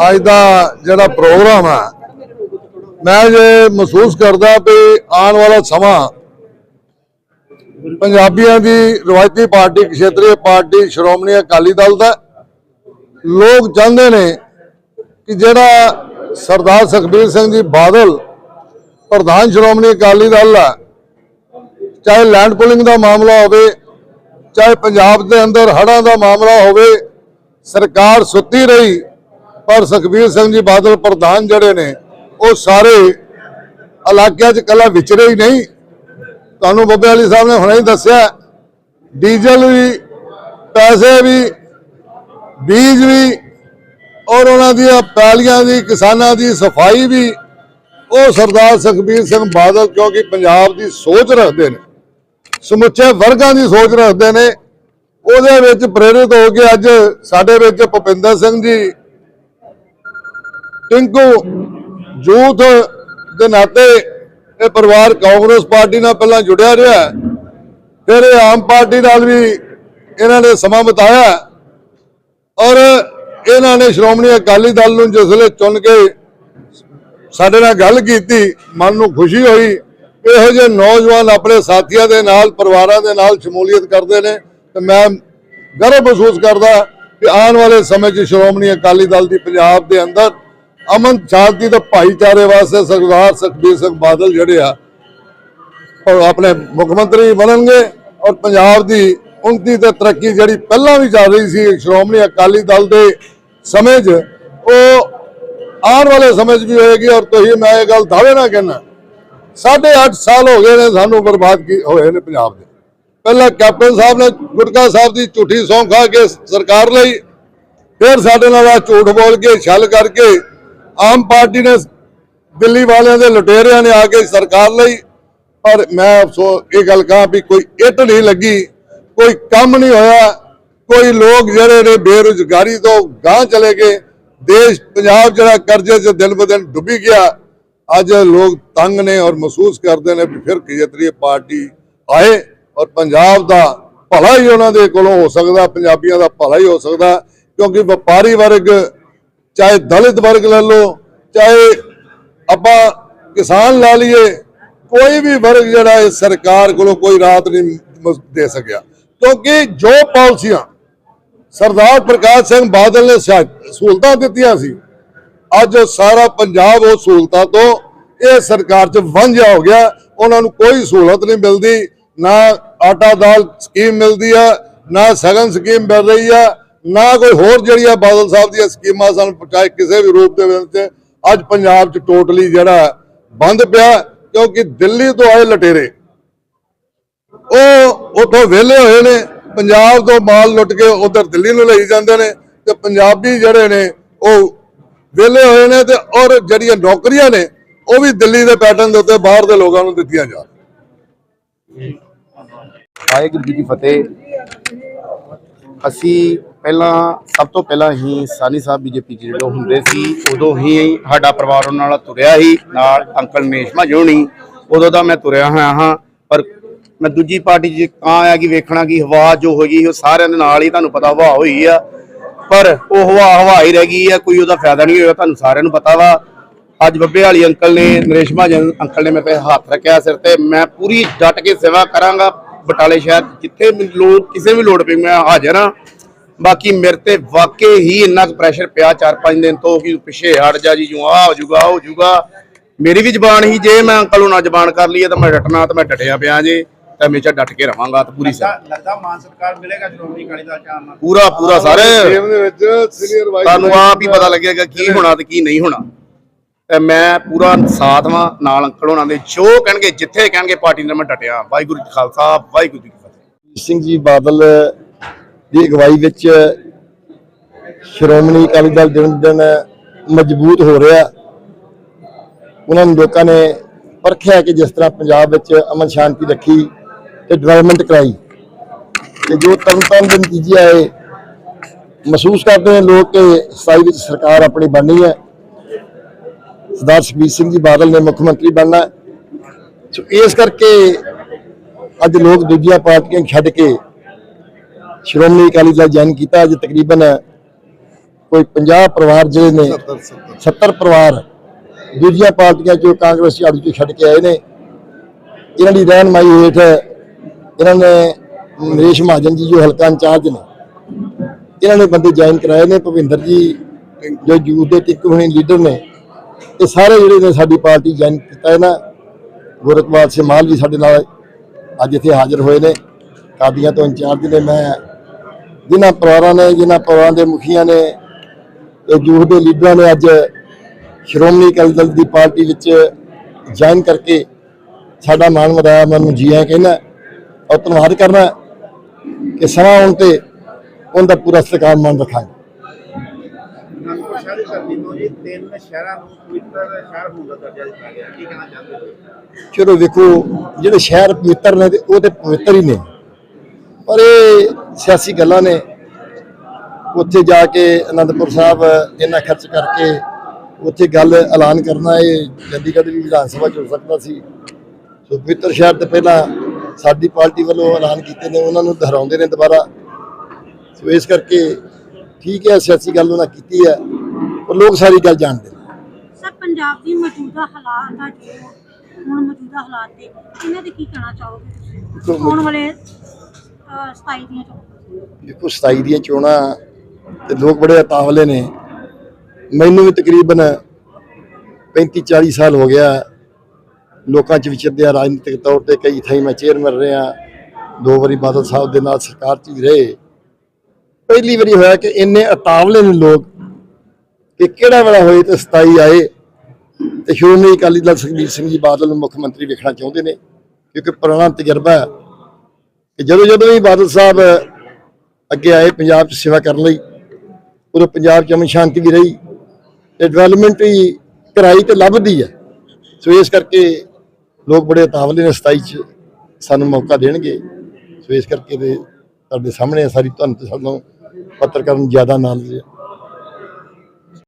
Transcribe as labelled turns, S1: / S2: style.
S1: ਅੱਜ ਦਾ ਜਿਹੜਾ ਪ੍ਰੋਗਰਾਮ ਹੈ ਮੈਂ ਜੇ ਮਹਿਸੂਸ ਕਰਦਾ ਵੀ ਆਉਣ ਵਾਲਾ ਸਮਾਂ ਪੰਜਾਬੀਆਂ ਦੀ ਰਵਾਇਤੀ ਪਾਰਟੀ, ਖੇਤਰੀ ਪਾਰਟੀ, ਸ਼੍ਰੋਮਣੀ ਅਕਾਲੀ ਦਲ ਦਾ, ਲੋਕ ਚਾਹੁੰਦੇ ਨੇ ਕਿ ਜਿਹੜਾ ਸਰਦਾਰ ਸੁਖਬੀਰ ਸਿੰਘ ਜੀ ਬਾਦਲ, ਪ੍ਰਧਾਨ ਸ਼੍ਰੋਮਣੀ ਅਕਾਲੀ ਦਲ ਹੈ ਚਾਹੇ ਲੈਂਡ ਪੁਲਿੰਗ ਦਾ ਮਾਮਲਾ ਹੋਵੇ, ਚਾਹੇ ਪੰਜਾਬ ਦੇ ਅੰਦਰ ਹੜ੍ਹਾਂ ਦਾ ਮਾਮਲਾ ਹੋਵੇ, ਸਰਕਾਰ ਸੁੱਤੀ ਰਹੀ ਪਰ ਸੁਖਬੀਰ ਸਿੰਘ ਜੀ ਬਾਦਲ ਪ੍ਰਧਾਨ ਜਿਹੜੇ ਨੇ, ਉਹ ਸਾਰੇ ਇਲਾਕਿਆਂ 'ਚ ਕੱਲਾ ਵਿਚਰੇ ਹੀ ਨਹੀਂ। ਤੁਹਾਨੂੰ ਬੱਬੇ ਵਾਲੀ ਸਾਹਿਬ ਨੇ ਹੁਣੇ ਹੀ ਦੱਸਿਆ, ਡੀਜ਼ਲ ਵੀ, ਪੈਸੇ ਵੀ, ਬੀਜ ਵੀ, ਔਰ ਉਹਨਾਂ ਦੀਆਂ ਪੈਲੀਆਂ ਦੀ, ਕਿਸਾਨਾਂ ਦੀ ਸਫ਼ਾਈ ਵੀ, ਉਹ ਸਰਦਾਰ ਸੁਖਬੀਰ ਸਿੰਘ ਬਾਦਲ ਕਿਉਂਕਿ ਪੰਜਾਬ ਦੀ ਸੋਚ ਰੱਖਦੇ ਨੇ, ਸਮੁੱਚੇ ਵਰਗਾਂ ਦੀ ਸੋਚ ਰੱਖਦੇ ਨੇ, ਉਹਦੇ ਵਿੱਚ ਪ੍ਰੇਰਿਤ ਹੋ ਕੇ ਅੱਜ ਸਾਡੇ ਵਿੱਚ ਭੁਪਿੰਦਰ ਸਿੰਘ ਜੀ ਟਿੰਕੂ ਯੂਥ ਦੇ ਨਾਤੇ ਇਹ ਪਰਿਵਾਰ ਕਾਂਗਰਸ ਪਾਰਟੀ ਨਾਲ ਪਹਿਲਾਂ ਜੁੜਿਆ ਰਿਹਾ ਫਿਰ ਇਹ ਆਮ ਪਾਰਟੀ ਨਾਲ ਵੀ ਇਹਨਾਂ ਨੇ ਸਮਾਂ ਬਿਤਾਇਆ ਔਰ ਇਹਨਾਂ ਨੇ ਸ਼੍ਰੋਮਣੀ ਅਕਾਲੀ ਦਲ ਨੂੰ ਜਿਸ ਵੇਲੇ ਚੁਣ ਕੇ ਸਾਡੇ ਨਾਲ ਗੱਲ ਕੀਤੀ, ਮਨ ਨੂੰ ਖੁਸ਼ੀ ਹੋਈ, ਇਹੋ ਜਿਹੇ ਨੌਜਵਾਨ ਆਪਣੇ ਸਾਥੀਆਂ ਦੇ ਨਾਲ, ਪਰਿਵਾਰਾਂ ਦੇ ਨਾਲ ਸ਼ਮੂਲੀਅਤ ਕਰਦੇ ਨੇ ਤੇ ਮੈਂ ਗਰਵ ਮਹਿਸੂਸ ਕਰਦਾ ਕਿ ਆਉਣ ਵਾਲੇ ਸਮੇਂ 'ਚ ਸ਼੍ਰੋਮਣੀ ਅਕਾਲੀ ਦਲ ਦੀ ਪੰਜਾਬ ਦੇ ਅੰਦਰ ਅਮਨ ਸ਼ਾਂਤੀ ਤੇ ਭਾਈਚਾਰੇ ਵਾਸਤੇ ਸਰਦਾਰ ਸੁਖਬੀਰ ਸਿੰਘ ਬਾਦਲ ਜਿਹੜੇ ਆ, ਉਹ ਆਪਣੇ ਮੁੱਖ ਮੰਤਰੀ ਬਣਨਗੇ ਔਰ ਪੰਜਾਬ ਦੀ ਉਨਤੀ ਤੇ ਤਰੱਕੀ ਜਿਹੜੀ ਪਹਿਲਾਂ ਵੀ ਚੱਲ ਰਹੀ ਸੀ ਸ਼੍ਰੋਮਣੀ ਅਕਾਲੀ ਦਲ ਦੇ ਸਮੇਂ 'ਚ, ਉਹ ਆਉਣ ਵਾਲੇ ਸਮੇਂ 'ਚ ਵੀ ਹੋਏਗੀ ਔਰ ਤੁਸੀਂ ਮੈਂ ਇਹ ਗੱਲ ਦਾਅਵੇ ਨਾਲ ਕਹਿਣਾ ਸਾਢੇ 8 ਸਾਲ ਹੋ ਗਏ ਨੇ ਸਾਨੂੰ ਬਰਬਾਦ ਕੀ ਹੋਏ ਨੇ ਪੰਜਾਬ ਦੇ। ਪਹਿਲਾਂ ਕੈਪਟਨ ਸਾਹਿਬ ਨੇ ਗੁਟਕਾ ਸਾਹਿਬ ਦੀ ਝੂਠੀ ਸੌਂ ਖਾ ਕੇ ਸਰਕਾਰ ਲਈ, ਫਿਰ ਸਾਡੇ ਨਾਲ ਆ ਝੂਠ ਬੋਲ ਕੇ ਛਲ ਕਰਕੇ ਆਮ ਪਾਰਟੀ ਨੇ ਦਿੱਲੀ ਵਾਲਿਆਂ ਦੇ ਲੁਟੇਰਿਆਂ ਨੇ ਆ ਕੇ ਸਰਕਾਰ ਲਈ, ਪਰ ਮੈਂ ਅਫਸੋਸ ਇਹ ਗੱਲ ਕਹਾਂ ਵੀ ਕੋਈ ਇੱਟ ਨਹੀਂ ਲੱਗੀ, ਕੋਈ ਕੰਮ ਨਹੀਂ ਹੋਇਆ, ਕੋਈ ਲੋਕ ਜਿਹੜੇ ਨੇ ਬੇਰੁਜ਼ਗਾਰੀ ਤੋਂ ਗਾਂਹ ਚਲੇ ਗਏ, ਦੇਸ਼ ਪੰਜਾਬ ਜਿਹੜਾ ਕਰਜ਼ੇ 'ਚ ਦਿਨ ਬ ਦਿਨ ਡੁੱਬੀ ਗਿਆ, ਅੱਜ ਲੋਕ ਤੰਗ ਨੇ ਔਰ ਮਹਿਸੂਸ ਕਰਦੇ ਨੇ ਵੀ ਫਿਰ ਖੇਤਰੀ ਪਾਰਟੀ ਆਏ ਔਰ ਪੰਜਾਬ ਦਾ ਭਲਾ ਹੀ ਉਹਨਾਂ ਦੇ ਕੋਲੋਂ ਹੋ ਸਕਦਾ, ਪੰਜਾਬੀਆਂ ਦਾ ਭਲਾ ਹੀ ਹੋ ਸਕਦਾ, ਕਿਉਂਕਿ ਵਪਾਰੀ ਵਰਗ ਚਾਹੇ ਦਲਿਤ ਵਰਗ ਲੈ ਲਓ, ਚਾਹੇ ਆਪਾਂ ਕਿਸਾਨ ਲਾ ਲਈਏ, ਕੋਈ ਵੀ ਵਰਗ ਜਿਹੜਾ ਇਸ ਸਰਕਾਰ ਕੋਲੋਂ ਕੋਈ ਰਾਤ ਨਹੀਂ ਦੇ ਸਕਿਆ। ਕਿਉਂਕਿ ਜੋ ਪਾਲਿਸੀਆਂ ਸਰਦਾਰ ਪ੍ਰਕਾਸ਼ ਸਿੰਘ ਬਾਦਲ ਨੇ ਸਾ- ਸਹੂਲਤਾਂ ਦਿੱਤੀਆਂ ਸੀ, ਅੱਜ ਸਾਰਾ ਪੰਜਾਬ ਉਹ ਸਹੂਲਤਾਂ ਤੋਂ ਇਹ ਸਰਕਾਰ 'ਚ ਵਾਂਝਾ ਹੋ ਗਿਆ। ਉਹਨਾਂ ਨੂੰ ਕੋਈ ਸਹੂਲਤ ਨਹੀਂ ਮਿਲਦੀ, ਨਾ ਆਟਾ ਦਾਲ ਸਕੀਮ ਮਿਲਦੀ ਆ, ਨਾ ਸਗਨ ਸਕੀਮ ਮਿਲ ਰਹੀ ਆ। ਨਾ ਕੋਈ ਹੋਰ ਜਿਹੜੀਆਂ ਬਾਦਲ ਸਾਹਿਬ ਦੀਆਂ ਸਕੀਮਾਂ ਸਨ, ਚਾਹੇ ਕਿਸੇ ਵੀ ਰੂਪ ਦੇ ਵਿੱਚ, ਅੱਜ ਪੰਜਾਬ 'ਚ ਟੋਟਲੀ ਜਿਹੜਾ ਬੰਦ ਪਿਆ, ਕਿਉਂਕਿ ਦਿੱਲੀ ਤੋਂ ਆਏ ਲਟੇਰੇ। ਉਹ ਉਥੋਂ ਵਿਹਲੇ ਹੋਏ ਨੇ, ਪੰਜਾਬ ਤੋਂ ਮਾਲ ਲੁੱਟ ਕੇ ਉਧਰ ਦਿੱਲੀ ਨੂੰ ਲਈ ਜਾਂਦੇ ਨੇ, ਤੇ ਪੰਜਾਬੀ ਜਿਹੜੇ ਨੇ, ਉਹ ਵਿਹਲੇ ਹੋਏ ਨੇ ਤੇ ਔਰ ਜਿਹੜੀਆਂ ਨੌਕਰੀਆਂ ਨੇ, ਉਹ ਵੀ ਦਿੱਲੀ ਦੇ ਪੈਟਰਨ ਦੇ ਉੱਤੇ ਬਾਹਰ ਦੇ ਲੋਕਾਂ ਨੂੰ ਦਿੱਤੀਆਂ ਜਾ
S2: ਵਾਹਿਗੁਰੂ ਜੀ ਕੀ ਫਤਿਹ। ਅਸੀਂ ਪਹਿਲਾਂ ਸਭ ਤੋਂ ਪਹਿਲਾਂ ਹੀ ਸਾਨੀ ਸਾਹਿਬ ਬੀਜੇਪੀ ਚ ਜਦੋਂ ਹੁੰਦੇ ਸੀ, ਉਦੋਂ ਹੀ ਸਾਡਾ ਪਰਿਵਾਰ ਉਹਨਾਂ ਨਾਲ ਤੁਰਿਆ ਹੀ ਨਾਲ ਅੰਕਲ ਨੇਸ਼ਮਾ ਜੋਣੀ ਉਦੋਂ ਦਾ ਮੈਂ ਤੁਰਿਆ ਹੋਇਆ ਹਾਂ, ਪਰ ਮੈਂ ਦੂਜੀ ਪਾਰਟੀ ਚ ਕਾਂ ਆ ਕਿ ਵੇਖਣਾ ਕਿ ਹਵਾ ਜੋ ਹੋਈ ਉਹ ਸਾਰਿਆਂ ਦੇ ਨਾਲ ਹੀ, ਤੁਹਾਨੂੰ ਪਤਾ ਹਵਾ ਹੋਈ ਆ, ਪਰ ਉਹ ਹਵਾ ਹਵਾ ਹੀ ਰਹਿ ਗਈ ਆ, ਕੋਈ ਉਹਦਾ ਫਾਇਦਾ ਨਹੀਂ ਹੋਇਆ, ਤੁਹਾਨੂੰ ਸਾਰਿਆਂ ਨੂੰ ਪਤਾ ਵਾ। ਅੱਜ ਬੱਬੇ ਵਾਲੀ ਅੰਕਲ ਨੇ ਨਰੇਸ਼ ਮਹਾਜਨ ਅੰਕਲ ਨੇ ਮੇਰੇ ਤੇ ਹੱਥ ਰੱਖਿਆ ਸਿਰ ਤੇ, ਮੈਂ ਪੂਰੀ ਡਟ ਕੇ ਸੇਵਾ ਕਰਾਂਗਾ, ਬਟਾਲੇ ਸ਼ਹਿਰ ਜਿੱਥੇ ਵੀ ਲੋੜ, ਕਿਸੇ ਵੀ ਲੋੜ ਪਈ ਮੈਂ ਹਾਜ਼ਰ ਹਾਂ। ਬਾਕੀ ਮੇਰੇ ਤੇ ਵਾਕਈ ਹੀ ਇੰਨਾ ਕੁ ਪ੍ਰੈਸ਼ਰ ਪਿਆ 4-5 ਦਿਨ ਤੋਂ ਕਿ ਪਿੱਛੇ ਹਟ ਜਾ ਜੀ ਜੂ ਆ ਹੋ ਆਹ ਹੋ ਜਾਊਗਾ। ਮੇਰੀ ਵੀ ਜ਼ਬਾਨ ਹੀ ਜੇ ਮੈਂ ਅੰਕਲ ਨੂੰ ਨਾ ਜ਼ਬਾਨ ਕਰ ਲਈਏ ਤਾਂ ਮੈਂ ਡਟਣਾ ਤਾਂ ਮੈਂ ਡਟਿਆ ਪਿਆ ਜੇ ਤਾਂ ਹਮੇਸ਼ਾ ਡਟ ਕੇ ਰਵਾਂਗਾ ਤਾਂ ਪੂਰੀ ਸੇਵਾ
S3: ਲੱਗਦਾ ਮਾਨ ਸਰਕਾਰ ਮਿਲੇਗਾ ਸ਼੍ਰੋਮਣੀ ਅਕਾਲੀ ਦਲ ਚਾਹ ਨਾਲ।
S2: ਪੂਰਾ ਪੂਰਾ ਸਾਰੇ।
S1: ਟੀਮ ਦੇ ਵਿੱਚ ਸੀਨੀਅਰ ਵਾਈਸ
S2: ਤੁਹਾਨੂੰ ਆਪ ਹੀ ਪਤਾ ਲੱਗੇਗਾ ਕੀ ਹੋਣਾ ਤੇ ਕੀ ਨਹੀਂ ਹੋਣਾ। ਤੇ ਮੈਂ ਪੂਰਾ ਸਾਥ ਵਾਂ ਨਾਲ ਅੰਕਲ ਹੋਣਾ ਦੇ ਜੋ ਕਹਿਣਗੇ ਜਿੱਥੇ ਕਹਿਣਗੇ ਪਾਰਟੀ ਨਾਲ ਮੈਂ ਡਟਿਆ। ਵਾਹਿਗੁਰੂ ਜੀ ਖਾਲਸਾ ਵਾਹਿਗੁਰੂ ਜੀ ਕੀ ਫਤਿਹ।
S4: ਸਿੰਘ ਜੀ ਬਾਦਲ ਦੀ ਅਗਵਾਈ ਵਿੱਚ ਸ਼੍ਰੋਮਣੀ ਅਕਾਲੀ ਦਲ ਦਿਨ ਦਿਨ ਮਜ਼ਬੂਤ ਹੋ ਰਿਹਾ। ਉਹਨਾਂ ਨੂੰ ਲੋਕਾਂ ਨੇ ਪਰਖਿਆ ਕਿ ਜਿਸ ਤਰ੍ਹਾਂ ਪੰਜਾਬ ਵਿੱਚ ਅਮਨ ਸ਼ਾਂਤੀ ਰੱਖੀ ਤੇ ਡਿਵੈਲਪਮੈਂਟ ਕਰਾਈ। ਤੇ ਜੋ ਤਰਨਤਾਰਨ ਦੇ ਨਤੀਜੇ ਆਏ, ਮਹਿਸੂਸ ਕਰਦੇ ਨੇ ਲੋਕ ਕਿ 27 ਵਿੱਚ ਸਰਕਾਰ ਆਪਣੀ ਬਣਨੀ ਹੈ। ਸਰਦਾਰ ਸੁਖਬੀਰ ਸਿੰਘ ਜੀ ਬਾਦਲ ਨੇ ਮੁੱਖ ਮੰਤਰੀ ਬਣਨਾ ਸੋ ਇਸ ਕਰਕੇ ਅੱਜ ਲੋਕ ਦੂਜੀਆਂ ਪਾਰਟੀਆਂ ਛੱਡ ਕੇ ਸ਼੍ਰੋਮਣੀ ਅਕਾਲੀ ਦਲ ਜੁਆਇਨ ਕੀਤਾ। ਅੱਜ ਤਕਰੀਬਨ ਕੋਈ 50 ਪਰਿਵਾਰ ਜਿਹੜੇ ਨੇ 70 ਪਰਿਵਾਰ ਦੂਜੀਆਂ ਪਾਰਟੀਆਂ ਚੋਂ ਕਾਂਗਰਸ ਝਾੜੂ ਚੋਂ ਛੱਡ ਕੇ ਆਏ ਨੇ। ਇਹਨਾਂ ਦੀ ਰਹਿਨਮਾਈ ਹੇਠ ਇਹਨਾਂ ਨੇ ਨਰੇਸ਼ ਮਹਾਜਨ ਜੀ ਜੋ ਹਲਕਾ ਇੰਚਾਰਜ ਨੇ ਇਹਨਾਂ ਨੇ ਬੰਦੇ ਜੁਆਇਨ ਕਰਾਏ ਨੇ। ਭਵਿੰਦਰ ਜੀ ਜੋ ਯੂਥ ਦੇ ਟਿੱਕ ਹੋਣੇ ਲੀਡਰ ਨੇ ਇਹ ਸਾਰੇ ਜਿਹੜੇ ਨੇ ਸਾਡੀ ਪਾਰਟੀ ਜੁਆਇਨ ਕੀਤਾ ਹੈ ਨਾ। ਗੋਰਖਵਾਲ ਮਾਲ ਵੀ ਸਾਡੇ ਨਾਲ ਅੱਜ ਇੱਥੇ ਹਾਜ਼ਰ ਹੋਏ ਨੇ। ਕਾਦੀਆਂ ਤੋਂ ਇੰਚਾਰਜ ਨੇ ਮੈਂ ਜਿਨ੍ਹਾਂ ਪਰਿਵਾਰਾਂ ਨੇ, ਜਿਨ੍ਹਾਂ ਪਰਿਵਾਰਾਂ ਦੇ ਮੁਖੀਆਂ ਨੇ ਤੇ ਯੂਥ ਦੇ ਲੀਡਰਾਂ ਨੇ ਅੱਜ ਸ਼੍ਰੋਮਣੀ ਅਕਾਲੀ ਦਲ ਦੀ ਪਾਰਟੀ ਵਿੱਚ ਜੁਆਇਨ ਕਰਕੇ ਸਾਡਾ ਮਾਣ ਵਧਾਇਆ, ਮੈਂ ਉਹਨੂੰ ਜੀ ਆਇਆਂ ਕਹਿੰਦਾ, ਔਰ ਧੰਨਵਾਦ ਕਰਨਾ ਕਿ ਸਮਾਂ ਆਉਣ ਤੇ ਉਹਦਾ ਪੂਰਾ ਸਤਿਕਾਰ ਮਾਨ ਰੱਖਾਂਗੇ। ਚਲੋ ਵੇਖੋ, ਜਿਹੜੇ ਸ਼ਹਿਰ ਪਵਿੱਤਰ ਨੇ ਤੇ ਉਹ ਤੇ ਪਵਿੱਤਰ ਹੀ ਨੇ। ਪਰ ਇਹ ਸਿਆਸੀ ਗੱਲਾਂ ਨੇ। ਉੱਥੇ ਜਾ ਕੇ ਅਨੰਦਪੁਰ ਸਾਹਿਬ ਇੰਨਾ ਖਰਚ ਕਰਕੇ ਉੱਥੇ ਗੱਲ ਐਲਾਨ ਕਰਨਾ ਇਹ ਚੰਡੀਗੜ੍ਹ ਵੀ ਵਿਧਾਨ ਸਭਾ ਚ ਹੋ ਸਕਦਾ ਸੀ। ਸੋ ਪਵਿੱਤਰ ਸ਼ਹਿਰ ਤੇ ਪਹਿਲਾਂ ਸਾਡੀ ਪਾਰਟੀ ਵੱਲੋਂ ਐਲਾਨ ਕੀਤੇ ਨੇ ਉਹਨਾਂ ਨੂੰ ਦੁਹਰਾਉਂਦੇ ਨੇ ਦੁਬਾਰਾ। ਸੋ ਇਸ ਕਰਕੇ ਠੀਕ ਹੈ ਸਿਆਸੀ ਗੱਲ ਉਹਨਾਂ ਕੀਤੀ ਹੈ ਪਰ ਲੋਕ ਸਾਰੀ ਗੱਲ ਜਾਣਦੇ ਨੇ।
S5: ਸਰ ਪੰਜਾਬ ਦੀ ਮੌਜੂਦਾ ਹਾਲਾਤ ਆ ਜੋ ਹੁਣ ਮੌਜੂਦਾ ਹਾਲਾਤ ਤੇ ਇਹਨਾਂ ਦੇ ਕੀ ਕਹਿਣਾ ਚਾਹੋਗੇ ਤੁਸੀਂ? ਆਉਣ ਵਾਲੇ 27 ਦੀਆਂ ਚੋਣਾਂ।
S4: ਦੇਖੋ 27 ਦੀਆਂ ਚੋਣਾਂ ਤੇ ਲੋਕ ਬੜੇ ਅਤਾਵਲੇ ਨੇ। ਮੈਨੂੰ ਵੀ ਤਕਰੀਬਨ 35 40 ਸਾਲ ਹੋ ਗਿਆ ਲੋਕਾਂ 'ਚ ਵਿਚਰਦਿਆਂ ਰਾਜਨੀਤਿਕ ਤੌਰ ਤੇ। ਕਈ ਥਾਈਂ ਮੈਂ ਚੇਅਰਮੈਨ ਰਿਹਾ, ਦੋ ਵਾਰੀ ਬਾਦਲ ਸਾਹਿਬ ਦੇ ਨਾਲ ਸਰਕਾਰ 'ਚ ਵੀ ਰਹੇ। ਪਹਿਲੀ ਵਾਰੀ ਹੋਇਆ ਕਿ ਇੰਨੇ ਅਤਾਵਲੇ ਨੇ ਲੋਕ ਕਿ ਕਿਹੜਾ ਵੇਲਾ ਹੋਏ ਤੇ 27 ਆਏ। ਤੇ ਸ਼੍ਰੋਮਣੀ ਅਕਾਲੀ ਦਲ ਸੁਖਬੀਰ ਸਿੰਘ ਜੀ ਬਾਦਲ ਨੂੰ ਮੁੱਖ ਮੰਤਰੀ ਵੇਖਣਾ ਚਾਹੁੰਦੇ ਨੇ, ਕਿਉਂਕਿ ਪੁਰਾਣਾ ਤਜਰਬਾ ਕਿ ਜਦੋਂ ਜਦੋਂ ਵੀ ਬਾਦਲ ਸਾਹਿਬ ਅੱਗੇ ਆਏ ਪੰਜਾਬ 'ਚ ਸੇਵਾ ਕਰਨ ਲਈ, ਉਦੋਂ ਪੰਜਾਬ 'ਚ ਅਮਨ ਸ਼ਾਂਤੀ ਵੀ ਰਹੀ ਤੇ ਡਿਵੈਲਪਮੈਂਟ ਵੀ ਕਰਾਈ ਤੇ ਲੱਭਦੀ ਹੈ। ਸੋ ਇਸ ਕਰਕੇ ਲੋਕ ਬੜੇ ਉਤਾਵਲੇ ਨੇ 27 'ਚ, ਸਾਨੂੰ ਮੌਕਾ ਦੇਣਗੇ। ਸੋ ਇਸ ਕਰਕੇ ਤੇ ਤੁਹਾਡੇ ਸਾਹਮਣੇ ਹੈ ਸਾਰੀ, ਤੁਹਾਨੂੰ ਤੇ ਸਾਨੂੰ ਪੱਤਰਕਾਰ ਨੂੰ ਜ਼ਿਆਦਾ ਨਾਲ